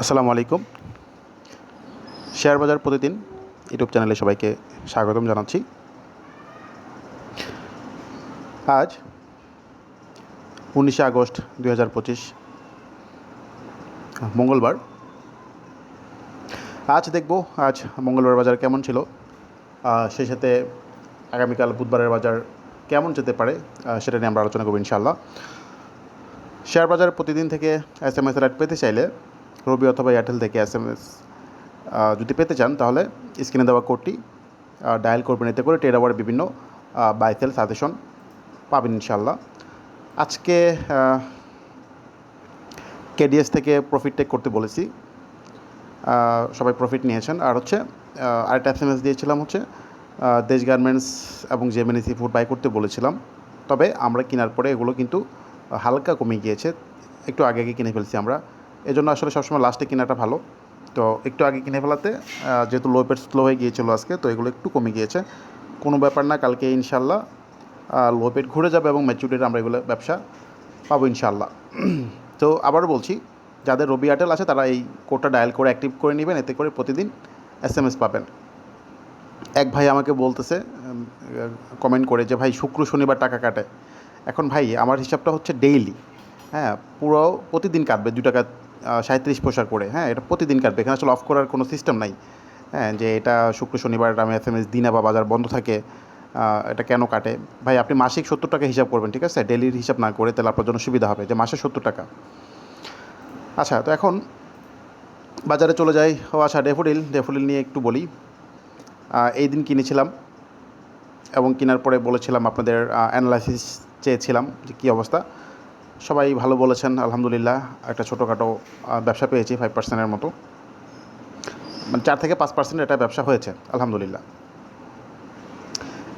আসসালামু আলাইকুম। শেয়ার বাজার প্রতিদিন ইউটিউব চ্যানেলে সবাইকে স্বাগতম জানাচ্ছি। আজ উনিশে আগস্ট দুই হাজার পঁচিশ, মঙ্গলবার। আজ দেখব আজ মঙ্গলবার বাজার কেমন ছিল সেই সাথে আগামীকাল বুধবারের বাজার কেমন যেতে পারে সেটা নিয়ে আমরা আলোচনা করব ইনশাআল্লাহ। শেয়ার বাজার প্রতিদিন থেকে এস এম এস পেতে চাইলে রবি অথবা এয়ারটেল থেকে এস যদি পেতে চান, তাহলে স্ক্রিনে দেওয়া কোডটি ডায়াল করবেন। এতে করে ট্রেড আওয়ার বিভিন্ন বাইসেল সাজেশন পাবেন ইনশাল্লাহ আজকে কেডিএস থেকে প্রফিট টেক করতে বলেছি। সবাই প্রফিট নিয়েছেন। আর হচ্ছে আরেকটা এস এম এস দিয়েছিলাম হচ্ছে দেশ গার্মেন্টস এবং জেমিনি সি ফুড বাই করতে বলেছিলাম। তবে আমরা কেনার পরে এগুলো কিন্তু হালকা কমে গিয়েছে। একটু আগে আগে কিনে ফেলছি আমরা। এজন্য আসলে সবসময় লাস্টে কেনাটা ভালো। তো একটু আগে কিনে ফেলাতে যেহেতু লো পেট স্লো হয়ে গিয়েছিল আজকে, তো এগুলো একটু কমে গিয়েছে। কোনো ব্যাপার না, কালকে ইনশাল্লাহ লো পেট ঘুরে যাবে এবং ম্যাচুরিটির আমরা এগুলো ব্যবসা পাবো ইনশাল্লাহ। তো আবারও বলছি, যাদের রবি এয়ারটেল আছে, তারা এই কোডটা ডায়াল করে অ্যাক্টিভ করে নেবেন, এতে করে প্রতিদিন এস এম এস পাবেন। এক ভাই আমাকে বলতেছে কমেন্ট করে যে, ভাই, শুক্র শনিবার টাকা কাটে। এখন ভাই, আমার হিসাবটা হচ্ছে ডেইলি হ্যাঁ পুরো প্রতিদিন কাটবে, দু টাকা সাঁত্রিশ পোশাক করে হ্যাঁ এটা প্রতিদিন কাটবে। এখানে আসলে অফ করার কোনো সিস্টেম নাই। হ্যাঁ যে এটা শুক্র, শনিবার, আমি এস এম এস দিনা বা বাজার বন্ধ থাকে এটা কেন কাটে? ভাই, আপনি মাসিক সত্তর টাকা হিসাব করবেন, ঠিক আছে? ডেলির হিসাব না করে তাহলে আপনার জন্য সুবিধা হবে যে মাসে সত্তর টাকা। আচ্ছা তো এখন বাজারে চলে যাই। ও আচ্ছা ডেফোডিল ডেফোডিল নিয়ে একটু বলি। এই দিন কিনেছিলাম এবং কেনার পরে বলেছিলাম আপনাদের অ্যানালাইসিস চেয়েছিলাম যে কী অবস্থা। সবাই ভালো বলেছেন, আলহামদুলিল্লাহ। একটা ছোটোখাটো ব্যবসা পেয়েছি ফাইভ পার্সেন্টের মতো। মানে চার থেকে পাঁচ পার্সেন্ট এটা ব্যবসা হয়েছে, আলহামদুলিল্লাহ।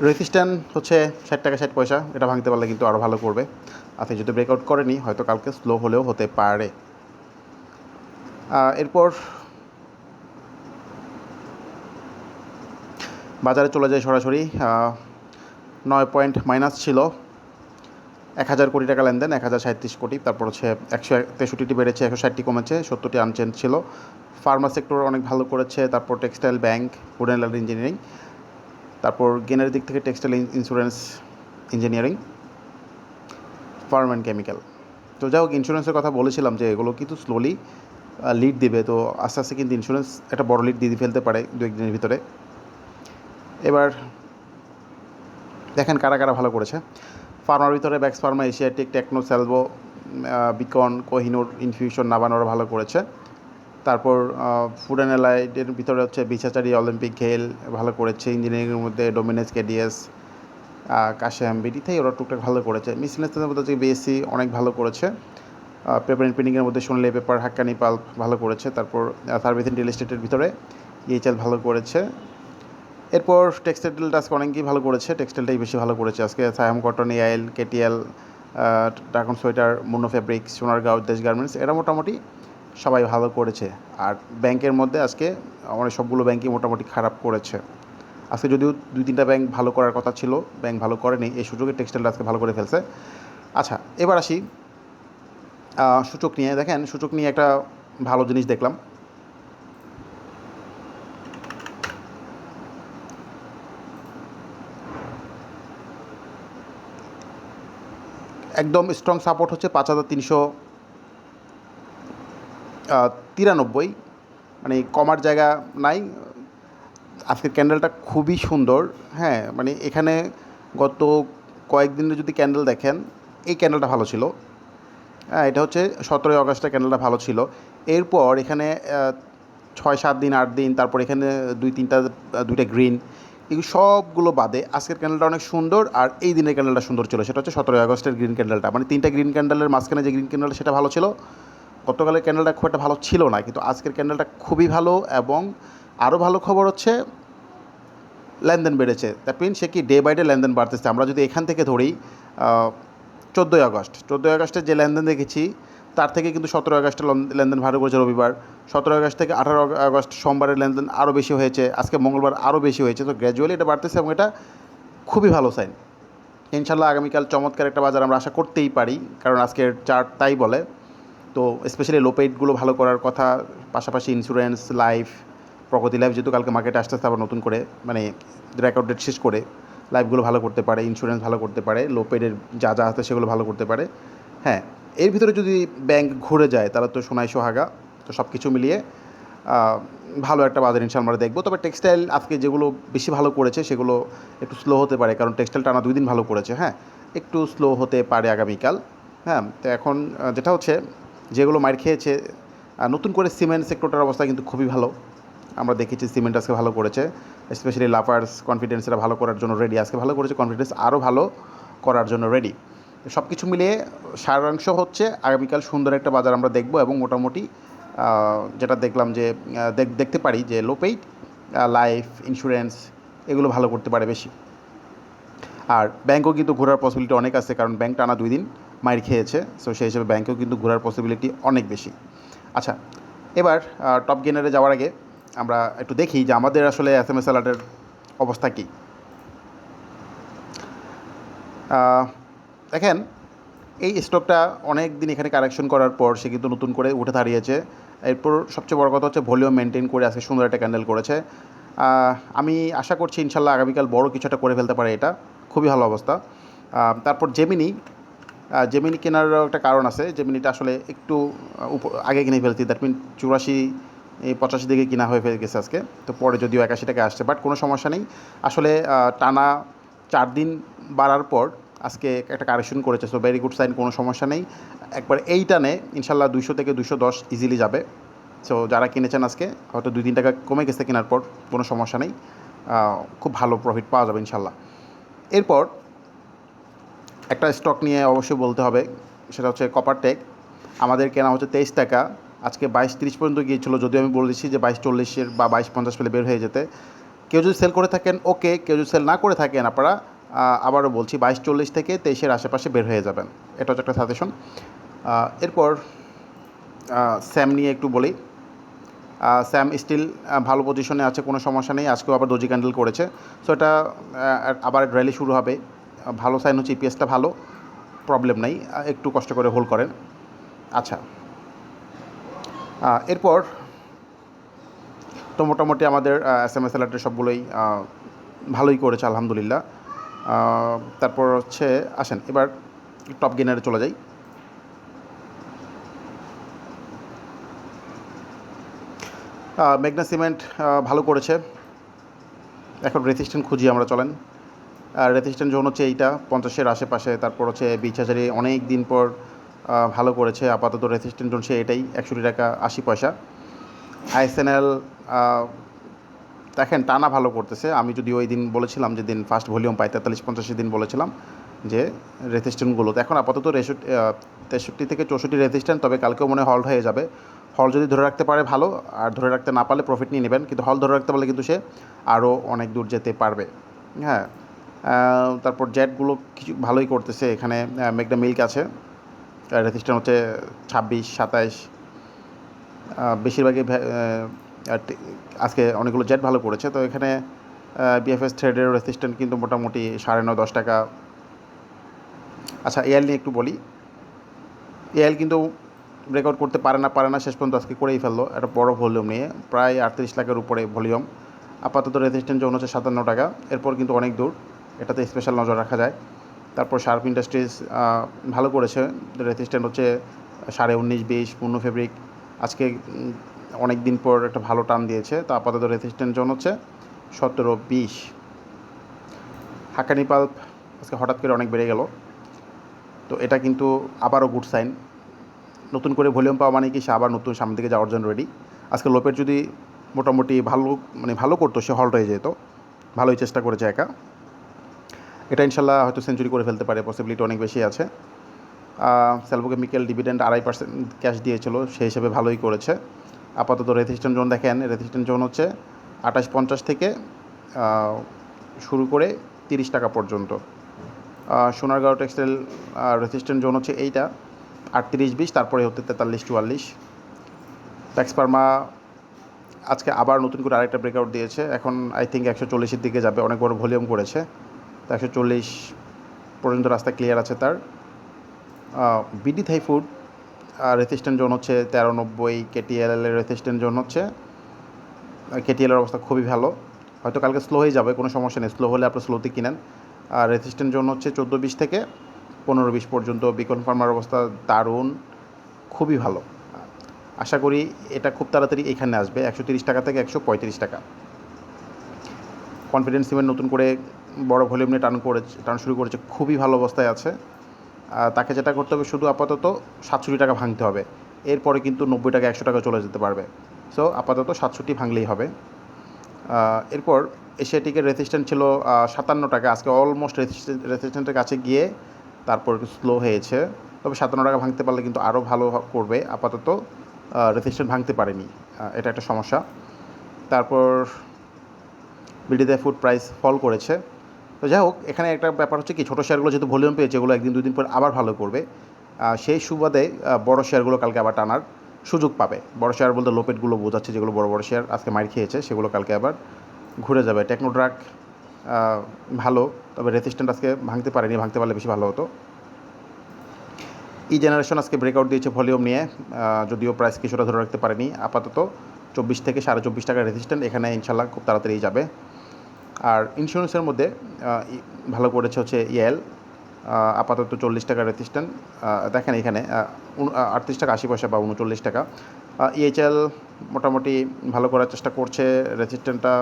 রেজিস্ট্যান্ট হচ্ছে ষাট টাকা ষাট পয়সা, এটা ভাঙতে পারলে কিন্তু আরও ভালো করবে। আজকে যদি ব্রেকআউট করেনি হয়তো কালকে স্লো হলেও হতে পারে। এরপর বাজারে চলে যায় সরাসরি নয় পয়েন্ট মাইনাস ছিল। এক হাজার কোটি টাকা লেনদেন, এক হাজার সাঁত্রিশ কোটি, তারপর হচ্ছে একশো তেষট্টিটি বেড়েছে, একশো ষাটটি কমেছে, সত্তরটি আনচেঞ্জ ছিল। ফার্মা সেক্টর অনেক ভালো করেছে, তারপর textile bank food and engineering, তারপর গেনের দিক থেকে textile insurance engineering, farm and chemical. তো যাই হোক, ইন্স্যুরেন্সের কথা বলেছিলাম যে এগুলো কিন্তু স্লোলি লিড দিবে। তো আস্তে আস্তে কিন্তু ইন্স্যুরেন্স একটা বড় লিড দিয়ে ফেলতে পারে দু একদিনের ভিতরে। এবার দেখেন কারা কারা ভালো করেছে। ফার্মার ভিতরে, ব্যাক্স pharma, Asiatic, techno Salvo Beacon, Kohinoor, infusion, নাবানোরা ভালো করেছে। তারপর ফুড অ্যান্ড অ্যালাইডের ভিতরে হচ্ছে বিছাচারি, অলিম্পিক খেল ভালো করেছে। ইঞ্জিনিয়ারিংয়ের মধ্যে ডোমিনেস কেডিএস কাশিয়াম বিডিতেই ওরা টুকটাক ভালো করেছে। মিসলেসের মধ্যে হচ্ছে বিএসসি অনেক ভালো করেছে। পেপার অ্যান্ড প্রিন্টিংয়ের মধ্যে শুনলে পেপার হাক্কানি, পাল্প ভালো করেছে। তারপর সার্ভিস অ্যান্ড রিয়েল এস্টেটের ভিতরে ইএইচএল ভালো করেছে। এরপর টেক্সটাইলটা আজকে অনেকেই ভালো করেছে, টেক্সটাইলটাই বেশি ভালো করেছে। আজকে সায়াম কটন, এআইএল, কেটিএল ডাকন সোয়েটার মুন্নো ফেব্রিক্স সোনারগাঁও দেশ গার্মেন্টস এরা মোটামুটি সবাই ভালো করেছে। আর ব্যাংকের মধ্যে আজকে অনেক সবগুলো ব্যাংকই মোটামুটি খারাপ করেছে। আজকে যদিও দুই তিনটা ব্যাংক ভালো করার কথা ছিল, ব্যাংক ভালো করেনি, এই সুযোগে টেক্সটাইলটা আজকে ভালো করে ফেলছে। আচ্ছা এবার আসি সূচক নিয়ে। দেখেন, সূচক নিয়ে একটা ভালো জিনিস দেখলাম। একদম স্ট্রং সাপোর্ট হচ্ছে পাঁচ হাজার তিনশো তিরানব্বই। মানে কমার জায়গা নাই। আজকের ক্যান্ডেলটা খুবই সুন্দর। হ্যাঁ মানে এখানে গত কয়েকদিনের যদি ক্যান্ডেল দেখেন, এই ক্যান্ডেলটা ভালো ছিল। হ্যাঁ এটা হচ্ছে সতেরোই আগস্টের ক্যান্ডেলটা ভালো ছিল। এরপর এখানে ছয়, সাত দিন, আট দিন, তারপর এখানে দুই, তিনটা দুইটা গ্রিন এগুলো সবগুলো বাদে আজকের ক্যান্ডেলটা অনেক সুন্দর আর এই দিনের ক্যান্ডেলটা সুন্দর ছিল। সেটা হচ্ছে সতেরোই আগস্টের গ্রিন ক্যান্ডেলটা মানে তিনটা গ্রিন ক্যান্ডেলের মাঝখানে যে গ্রিন ক্যান্ডেলটা সেটা ভালো ছিল। গতকালের ক্যান্ডেলটা খুব একটা ভালো ছিল না, কিন্তু আজকের ক্যান্ডেলটা খুবই ভালো এবং আরও ভালো খবর হচ্ছে লেনদেন বেড়েছে। দ্যাট মিন সে কি ডে বাই ডে লেনদেন বাড়তেছে। আমরা যদি এখান থেকে ধরি চোদ্দোই আগস্ট, চোদ্দোই আগস্টে যে লেনদেন দেখেছি তার থেকে কিন্তু সতেরো আগস্টে লেনদেন ভালো করেছে রবিবার। সতেরো আগস্ট থেকে আঠারো আগস্ট সোমবারের লেনদেন আরও বেশি হয়েছে। আজকে মঙ্গলবার আরও বেশি হয়েছে। তো গ্র্যাজুয়ালি এটা বাড়তেছে এবং এটা খুবই ভালো সাইন ইনশাল্লাহ আগামীকাল চমৎকার একটা বাজার আমরা আশা করতেই পারি, কারণ আজকের চার্ট তাই বলে। তো স্পেশালি লোপেইডগুলো ভালো করার কথা, পাশাপাশি ইন্স্যুরেন্স লাইফ প্রগতি লাইফ যেহেতু কালকে মার্কেটে আসতে আসতে আবার নতুন করে মানে রেকর্ড ডেট শেষ করে লাইফগুলো ভালো করতে পারে ইন্স্যুরেন্স ভালো করতে পারে লোপেডের যা যা আছে সেগুলো ভালো করতে পারে। হ্যাঁ এর ভিতরে যদি ব্যাংক ঘুরে যায়, তাহলে তো সোনাই সোহাগা, তো সব কিছু মিলিয়ে ভালো একটা বাজার ইনশাল আমরা দেখব। তবে টেক্সটাইল আজকে যেগুলো বেশি ভালো করেছে, সেগুলো একটু স্লো হতে পারে, কারণ টেক্সটাইল টানা দুই দিন ভালো করেছে হ্যাঁ? একটু স্লো হতে পারে আগামীকাল হ্যাঁ? তো এখন যেটা হচ্ছে, যেগুলো মার খেয়েছে নতুন করে সিমেন্ট সেক্টরটার অবস্থা কিন্তু খুবই ভালো। আমরা দেখেছি সিমেন্ট আজকে ভালো করেছে স্পেশালি লাফার্স কনফিডেন্স এরা ভালো করার জন্য রেডি আজকে ভালো করেছে, কনফিডেন্স আরও ভালো করার জন্য রেডি সব কিছু মিলিয়ে সারাংশ হচ্ছে আগামীকাল সুন্দর একটা বাজার আমরা দেখব এবং মোটামুটি যেটা দেখলাম যে দেখ- দেখতে পারি যে লোপেইট লাইফ, ইন্স্যুরেন্স এগুলো ভালো করতে পারে বেশি। আর ব্যাংকও কিন্তু ঘোরার পসিবিলিটি অনেক আছে কারণ ব্যাংক টানা দুই দিন মাইর খেয়েছে সো সেই হিসেবে ব্যাংকেও কিন্তু ঘোরার পসিবিলিটি অনেক বেশি। আচ্ছা এবার টপ গেনারে যাওয়ার আগে আমরা একটু দেখি যে আমাদের আসলে এস এম এস অবস্থা কী। দেখেন, এই স্টকটা অনেক দিন এখানে কারেকশন করার পর সে কিন্তু নতুন করে উঠে দাঁড়িয়েছে। এরপর সবচেয়ে বড় কথা হচ্ছে ভলিউম মেনটেন করে আজকে সুন্দর একটা ক্যান্ডেল করেছে। আমি আশা করছি ইনশাল্লাহ আগামীকাল বড় কিছু একটা করে ফেলতে পারে এটা। খুবই ভালো অবস্থা। তারপর জেমিনি জেমিনি কেনারও একটা কারণ আছে। জেমিনিটা আসলে একটু আগে কিনে ফেলছি। দ্যাট মিন চুরাশি পঁচাশি দিকে কিনা হয়ে গেছে আজকে। তো পরে যদিও একাশি টাকা আসছে বাট কোনো সমস্যা নেই। আসলে টানা চার দিন বাড়ার পর আজকে একটা কারেকশন করেছে সো ভেরি গুড সাইন কোনো সমস্যা নেই। একবার এই টানে ইনশাল্লাহ দুশো থেকে দুশো দশ ইজিলি যাবে। সো যারা কিনেছেন আজকে, হয়তো দুই তিন টাকা কমে গেছে কেনার পর, কোনো সমস্যা নেই। খুব ভালো প্রফিট পাওয়া যাবে ইনশাল্লাহ। এরপর একটা স্টক নিয়ে অবশ্যই বলতে হবে, সেটা হচ্ছে কপার টেক আমাদের কেনা হচ্ছে তেইশ টাকা, আজকে বাইশ তিরিশ পর্যন্ত গিয়েছিল, যদিও আমি বলেছি যে বাইশ চল্লিশের বা বাইশ পঞ্চাশ পেলে বের হয়ে যেতে। কেউ যদি সেল করে থাকেন ওকে কেউ যদি সেল না করে থাকেন আপনারা আবারও বলছি, বাইশ চল্লিশ থেকে তেইশের আশেপাশে বের হয়ে যাবেন। এটা হচ্ছে একটা সাজেশন এরপর স্যাম নিয়ে একটু বলি। স্যাম স্টিল ভালো পজিশনে আছে, কোনো সমস্যা নেই। আজকেও আবার দোজি ক্যান্ডেল করেছে। সো এটা আবার র্যালি শুরু হবে। ভালো সাইন হচ্ছে ইপিএসটা ভালো। প্রবলেম নেই। একটু কষ্ট করে হোল্ড করেন। আচ্ছা। এরপর, তো মোটামুটি আমাদের এস এম এস অ্যালার্টের সবগুলোই ভালোই করেছে, আলহামদুলিল্লাহ। তারপর হচ্ছে, আসেন, এবার টপ গেনারে চলে যাই। মেঘনা সিমেন্ট ভালো করেছে। এখন রেজিস্ট্যান্ট খুঁজি আমরা, চলেন। আর রেজিস্ট্যান্ট জোন হচ্ছে এইটা, পঞ্চাশের আশেপাশে, তারপর হচ্ছে বিচ হাজারে অনেক দিন পর ভালো করেছে। আপাতত রেজিস্ট্যান্ট জোন সে এটাই একষট্টি টাকা আশি পয়সা। আইএসএনএল দেখেন, টানা ভালো করতেছে। আমি যদি ওই দিন বলেছিলাম যে দিন ফার্স্ট ভলিউম পাই, তেতাল্লিশ পঞ্চাশের দিন বলেছিলাম যে রেজিস্ট্যান্টগুলো এখন আপাতত রেষট্টি তেষট্টি থেকে চৌষট্টি রেজিস্ট্যান্ট তবে কালকেও মনে হল হয়ে যাবে। হল যদি ধরে রাখতে পারে ভালো, আর ধরে রাখতে না পারলে প্রফিট নিয়ে নেবেন। কিন্তু হল ধরে রাখতে পারলে কিন্তু সে আরও অনেক দূর যেতে পারবে। হ্যাঁ তারপর জেটগুলো কিছু ভালোই করতেছে। এখানে মেঘনা মিল্ক আছে। রেজিস্ট্যান্ট হচ্ছে ছাব্বিশ, সাতাইশ। বেশিরভাগই আজকে অনেকগুলো জেট ভালো করেছে তো এখানে বিএফএস থ্রেডের রেসিস্ট্যান্ট কিন্তু মোটামুটি সাড়ে নয়, দশ টাকা। আচ্ছা এআল নিয়ে একটু বলি। এআল কিন্তু রেকর্ড করতে পারে না পারে না, শেষ পর্যন্ত আজকে করেই ফেলল, একটা বড় ভলিউম নিয়ে, প্রায় আটত্রিশ লাখের উপরে ভলিউম আপাতত রেজিস্ট্যান্ট জোন হচ্ছে সাতান্ন টাকা, এরপর কিন্তু অনেক দূর, এটাতে স্পেশাল নজর রাখা যায়। তারপর শার্প ইন্ডাস্ট্রিজ ভালো করেছে রেজিস্ট্যান্ট হচ্ছে সাড়ে উনিশ, বিশ পূর্ণ ফেব্রিক আজকে অনেক দিন পর একটা ভালো টান দিয়েছে। তো আপাতত রেজিস্ট্যান্ট জোন হচ্ছে সতেরো বিশ। হাকানি পাল্প আজকে হঠাৎ করে অনেক বেড়ে গেল। তো এটা কিন্তু আবারও গুড সাইন নতুন করে ভলিউম পাওয়া মানে কি, সে আবার নতুন সামনের দিকে যাওয়ার জন্য রেডি আজকে লোপের যদি মোটামুটি ভালো মানে ভালো করতো, সে হল্ট হয়ে যেত। ভালোই চেষ্টা করেছে একা। এটা ইনশাল্লাহ হয়তো সেঞ্চুরি করে ফেলতে পারে পসিবিলিটি অনেক বেশি আছে। সেলভো কেমিক্যাল ডিভিডেন্ড আড়াই পার্সেন্ট ক্যাশ দিয়েছিল, সেই হিসেবে ভালোই করেছে। আপাতত রেজিস্ট্যান্ট জোন দেখেন রেজিস্ট্যান্ট জোন হচ্ছে আঠাশ পঞ্চাশ থেকে শুরু করে তিরিশ টাকা পর্যন্ত। সোনারগাঁও টেক্সটাইল রেজিস্ট্যান্ট জোন হচ্ছে এইটা, আটত্রিশ, বিশ, তারপরে হচ্ছে তেতাল্লিশ, চুয়াল্লিশ। ট্যাক্স পারমা আজকে আবার নতুন করে আরেকটা ব্রেকআউট দিয়েছে, এখন আই থিঙ্ক একশো চল্লিশের দিকে যাবে, অনেক বড় ভলিউম করেছে। তো একশো চল্লিশ পর্যন্ত রাস্তা ক্লিয়ার আছে তার। BD Thai food resistant zone হচ্ছে তেরো নব্বই কেটিএল এর রেসিস্ট্যান্ট জোন হচ্ছে। কেটিএলের অবস্থা খুবই ভালো। হয়তো কালকে স্লো হয়ে যাবে, কোনো সমস্যা নেই। স্লো হলে আপনি স্লোতে কিনেন। আর রেসিস্ট্যান্ট জোন হচ্ছে চোদ্দ বিশ থেকে পনেরো বিশ পর্যন্ত। বিকন ফার্মার অবস্থা দারুণ, খুবই ভালো। আশা করি এটা খুব তাড়াতাড়ি এখানে আসবে। একশো তিরিশ টাকা থেকে একশো পঁয়ত্রিশ টাকা। কনফিডেন্স সিমেন্ট নতুন করে বড় ভলিউম নিয়ে টান করে টান শুরু করেছে। খুবই ভালো অবস্থায় আছে। তাকে যেটা করতে হবে, শুধু আপাতত সাতষট্টি টাকা ভাঙতে হবে। এরপরে কিন্তু নব্বই টাকা, একশো টাকা চলে যেতে পারবে। সো আপাতত সাতষট্টি ভাঙলেই হবে। এরপর এশিয়াটিকের রেসিস্ট্যান্ট ছিল সাতান্ন টাকা। আজকে অলমোস্ট রেসিস্ট্যান্টের কাছে গিয়ে তারপর স্লো হয়েছে। তবে সাতান্ন টাকা ভাঙতে পারলে কিন্তু আরও ভালো করবে। আপাতত রেসিস্ট্যান্ট ভাঙতে পারেনি। এটা একটা সমস্যা। তারপর, বিডিতে ফুড প্রাইস ফল করেছে। তো যাই হোক, এখানে একটা ব্যাপার হচ্ছে কি, ছোটো শেয়ারগুলো যেহেতু ভলিউম পেয়েছে, এগুলো একদিন, দুদিন পর আবার ভালো করবে। সেই সুবাদে বড় শেয়ারগুলো কালকে আবার টানার সুযোগ পাবে। বড় শেয়ার বলতে লোপেটগুলো বোঝাচ্ছে যেগুলো বড় বড় শেয়ার আজকে মার খেয়েছে, সেগুলো কালকে আবার ঘুরে যাবে। টেকনোড্রাক ভালো, তবে রেসিস্ট্যান্ট আজকে ভাঙতে পারেনি, ভাঙতে পারলে বেশি ভালো হতো। ই জেনারেশন আজকে ব্রেকআউট দিয়েছে ভলিউম নিয়ে যদিও প্রাইস কিছুটা ধরে রাখতে পারেনি। আপাতত চব্বিশ থেকে সাড়ে চব্বিশ টাকা রেসিস্ট্যান্ট এখানে ইনশাল্লাহ খুব তাড়াতাড়ি যাবে। আর ইন্স্যুরেন্সের মধ্যে ভালো করেছে হচ্ছে ইয়েল আপাতত চল্লিশ টাকা রেসিস্ট্যান্ট দেখেন এখানে আটত্রিশ টাকা, আশি পয়সা বা উনচল্লিশ টাকা। ইএইচএল মোটামুটি ভালো করার চেষ্টা করছে রেজিস্ট্যান্টটা।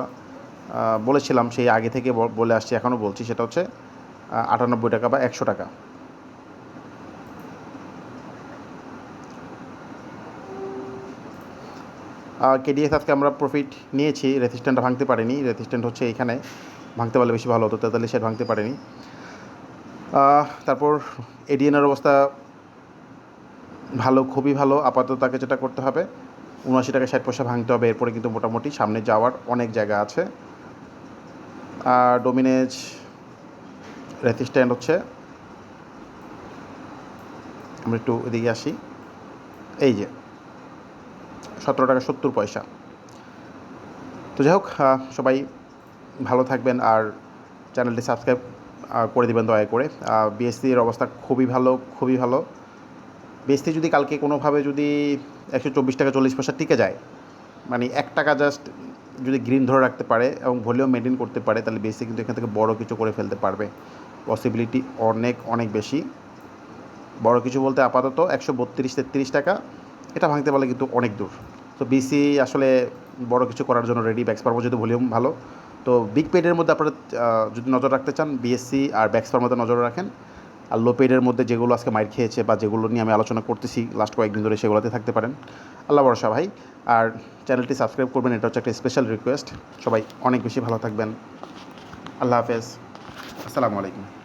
বলেছিলাম সেই আগে থেকে বলে আসছি, এখনও বলছি, সেটা হচ্ছে আটানব্বই টাকা বা একশো টাকা। কেডিএস আজকে আমরা প্রফিট নিয়েছি রেসিস্ট্যান্টটা ভাঙতে পারিনি রেসিস্ট্যান্ট হচ্ছে এখানে, ভাঙতে পারলে বেশি ভালো হতো, তেতাল্লিশ শেয়ার ভাঙতে পারেনি। তারপর এডিএনের অবস্থা ভালো, খুবই ভালো, আপাতত তাকে যেটা করতে হবে, উনআশি টাকা ষাট পয়সা ভাঙতে হবে, এরপরে কিন্তু মোটামুটি সামনে যাওয়ার অনেক জায়গা আছে। আর ডোমিনেজ রেসিস্ট্যান্ট হচ্ছে, আমরা একটু এদিকে আসি, এই যে সতেরো টাকা সত্তর পয়সা। তো যাই হোক সবাই ভালো থাকবেন আর চ্যানেলটি সাবস্ক্রাইব করে দেবেন দয়া করে। বিএসসির অবস্থা খুবই ভালো খুবই ভালো। বিএসসি যদি কালকে কোনোভাবে যদি একশো চব্বিশ টাকা চল্লিশ পয়সা টিকে যায় মানে এক টাকা জাস্ট যদি গ্রিন ধরে রাখতে পারে এবং ভলিউম মেনটেন করতে পারে, তাহলে বিএসসি কিন্তু এখান থেকে বড় কিছু করে ফেলতে পারবে। পসিবিলিটি অনেক অনেক বেশি। বড় কিছু বলতে আপাতত একশো বত্রিশ, তেত্রিশ টাকা, এটা ভাঙতে পারলে কিন্তু অনেক দূর। তো বিসি আসলে বড় কিছু করার জন্য রেডি ব্যাক্স পারব যেহেতু ভলিউম ভালো, তো বিগ পেডের মধ্যে আপনারা যদি নজর রাখতে চান বিএসসি আর ব্যাক্সপার মধ্যে নজর রাখেন। আর লো পেডের মধ্যে যেগুলো আজকে মাইর খেয়েছে বা যেগুলো নিয়ে আমি আলোচনা করতেছি লাস্ট কয়েকদিন ধরে সেগুলোতে থাকতে পারেন। আল্লাহ ভরসা ভাই। আর চ্যানেলটি সাবস্ক্রাইব করবেন, এটা হচ্ছে একটা স্পেশাল রিকোয়েস্ট সবাই অনেক বেশি ভালো থাকবেন। আল্লাহ হাফেজ। আসসালামু আলাইকুম।